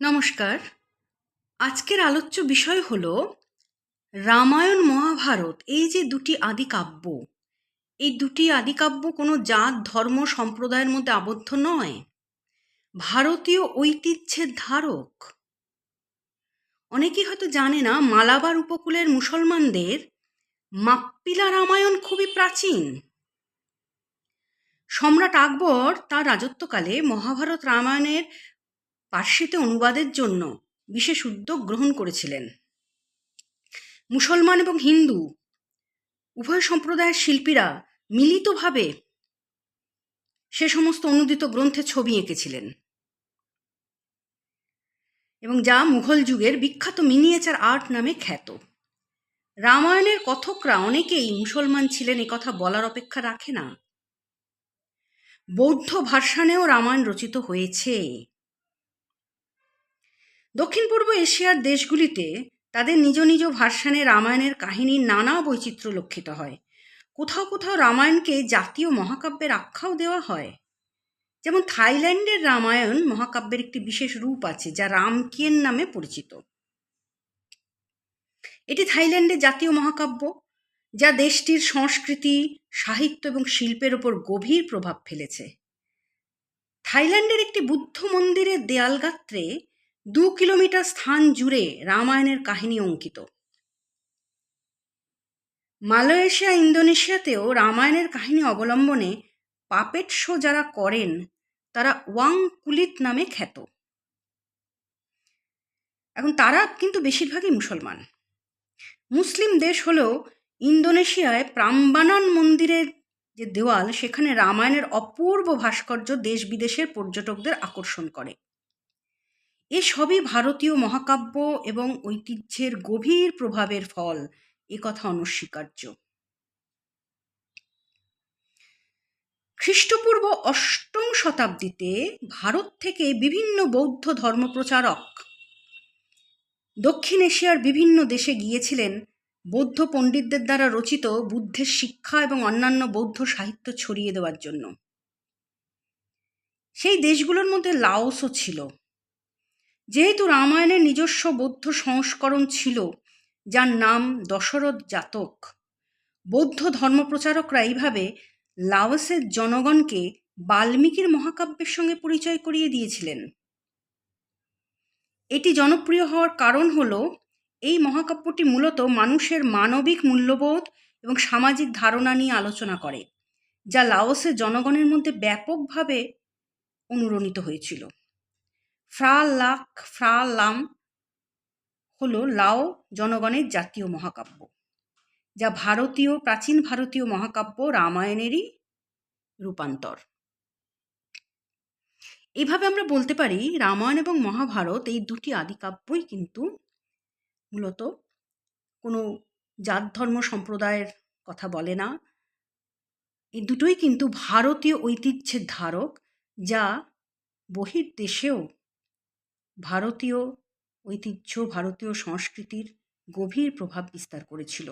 নমস্কার। আজকের আলোচ্য বিষয় হল রামায়ণ মহাভারত, এই যে দুটি আদি কাব্য। এই দুটি আদি কাব্য কোনো জাত, ধর্ম, সম্প্রদায়ের মধ্যে আবদ্ধ নয়। ভারতীয় ঐতিহ্যের ধারক। অনেকেই হয়তো জানে না, মালাবার উপকূলের মুসলমানদের মাপ্পিলা রামায়ণ খুবই প্রাচীন। সম্রাট আকবর তার রাজত্বকালে মহাভারত রামায়ণের পার্সিতে অনুবাদের জন্য বিশেষ উদ্যোগ গ্রহণ করেছিলেন। মুসলমান এবং হিন্দু, উভয় সম্প্রদায়ের শিল্পীরা মিলিতভাবে সে সমস্ত অনুদিত গ্রন্থে ছবি এঁকেছিলেন। এবং যা মুঘল যুগের বিখ্যাত মিনিয়েচার আর্ট নামে খ্যাত। রামায়ণের কথকরা অনেকেই মুসলমান ছিলেন কথা বলার অপেক্ষা রাখে না। বৌদ্ধ ভাষানেও রামায়ণ রচিত হয়েছে। দক্ষিণ পূর্ব এশিয়ার দেশগুলিতে তাদের নিজ নিজ ভার্সানে রামায়ণের কাহিনীর নানা বৈচিত্র্য লক্ষিত হয়। কোথাও কোথাও রামায়ণকে জাতীয় মহাকাব্যের আখ্যাও দেওয়া হয়। যেমন থাইল্যান্ডের রামায়ণ মহাকাব্যের একটি বিশেষ রূপ আছে, যা রামকিয়েন নামে পরিচিত। এটি থাইল্যান্ডের জাতীয় মহাকাব্য, যা দেশটির সংস্কৃতি, সাহিত্য এবং শিল্পের ওপর গভীর প্রভাব ফেলেছে। থাইল্যান্ডের একটি বুদ্ধ মন্দিরের দেয়ালগাত্রে দু কিলোমিটার স্থান জুড়ে রামায়ণের কাহিনী অঙ্কিত। মালয়েশিয়া, ইন্দোনেশিয়াতেও রামায়ণের কাহিনী অবলম্বনে পাপেট শো যারা করেন, তারা ওয়াং কুলিত নামে খ্যাত। এখন তারা কিন্তু বেশিরভাগই মুসলমান। মুসলিম দেশ হলেও ইন্দোনেশিয়ায় প্রাম্বানান মন্দিরের যে দেওয়াল, সেখানে রামায়ণের অপূর্ব ভাস্কর্য দেশ বিদেশের পর্যটকদের আকর্ষণ করে। এসবই ভারতীয় মহাকাব্য এবং ঐতিহ্যের গভীর প্রভাবের ফল। এ কথা অনস্বীকার্য। খ্রিস্টপূর্ব অষ্টম শতাব্দীতে ভারত থেকে বিভিন্ন বৌদ্ধ ধর্মপ্রচারক দক্ষিণ এশিয়ার বিভিন্ন দেশে গিয়েছিলেন। বৌদ্ধ পণ্ডিতদের দ্বারা রচিত বুদ্ধের শিক্ষা এবং অন্যান্য বৌদ্ধ সাহিত্য ছড়িয়ে দেওয়ার জন্য। সেই দেশগুলোর মধ্যে লাওসও ছিল। যেহেতু রামায়ণের নিজস্ব বৌদ্ধ সংস্করণ ছিল, যার নাম দশরথ জাতক, বৌদ্ধ ধর্মপ্রচারকরা এইভাবে লাওসের জনগণকে বাল্মীকির মহাকাব্যের সঙ্গে পরিচয় করিয়ে দিয়েছিলেন। এটি জনপ্রিয় হওয়ার কারণ হল, এই মহাকাব্যটি মূলত মানুষের মানবিক মূল্যবোধ এবং সামাজিক ধারণা নিয়ে আলোচনা করে, যা লাওসের জনগণের মধ্যে ব্যাপকভাবে অনুরণিত হয়েছিল। ফ্রা লাক, ফ্রা লাম হল লাও জনগণের জাতীয় মহাকাব্য, যা ভারতীয়, প্রাচীন ভারতীয় মহাকাব্য রামায়ণেরই রূপান্তর। এভাবে আমরা বলতে পারি রামায়ণ এবং মহাভারত এই দুটি আদিকাব্যই কিন্তু মূলত কোনো জাত, ধর্ম, সম্প্রদায়ের কথা বলে না। এই দুটোই কিন্তু ভারতীয় ঐতিহ্যের ধারক যা বহির্দেশেও ভারতীয় ঐতিহ্য ভারতীয় সংস্কৃতির গভীর প্রভাব বিস্তার করেছিল।